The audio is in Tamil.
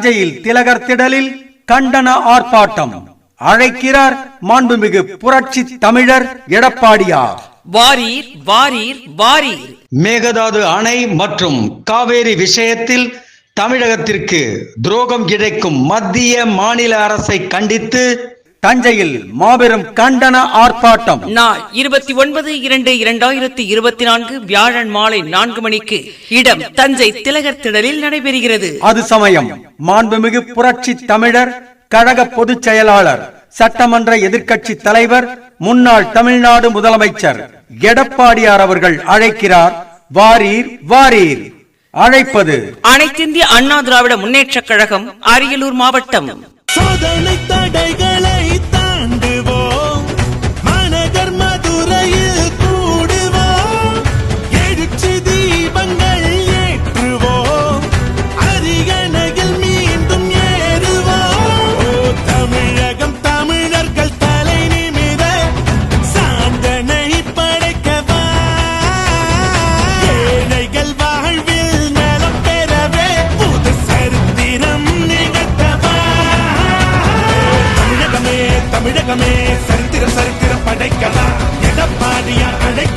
தஞ்சையில் திலகர் திடலில் கண்டன ஆர்ப்பாட்டம். அழைக்கிறார் மாண்புமிகு புரட்சி தமிழர் எடப்பாடியார். வாரீர் வாரீர் வாரீர். மேகதாது அணை மற்றும் காவேரி விஷயத்தில் தமிழகத்திற்கு துரோகம் இழைக்கும் மத்திய மாநில அரசை கண்டித்து தஞ்சையில் மாபெரும் கண்டன ஆர்ப்பாட்டம். நாள் இருபத்தி ஒன்பது இரண்டு இரண்டாயிரத்தி இருபத்தி நான்கு வியாழன் மாலை நான்கு மணிக்கு இடம் தஞ்சை திலகர் திடலில் நடைபெறுகிறது. அது சமயம். மாண்புமிகு புரட்சி தமிழர் கழக பொதுச் செயலாளர் சட்டமன்ற எதிர்க்கட்சி தலைவர் முன்னாள் தமிழ்நாடு முதலமைச்சர் எடப்பாடியார் அவர்கள் அழைக்கிறார். வாரீர் வாரீர். அழைப்பது அனைத்திந்திய அண்ணா திராவிட முன்னேற்றக் கழகம் அரியலூர் மாவட்டம். சோதனை தடைகளை தமிழகமே சரித்திரம் சரித்திரம் படைக்கலாம். எடப்பாடியார் அழைக்க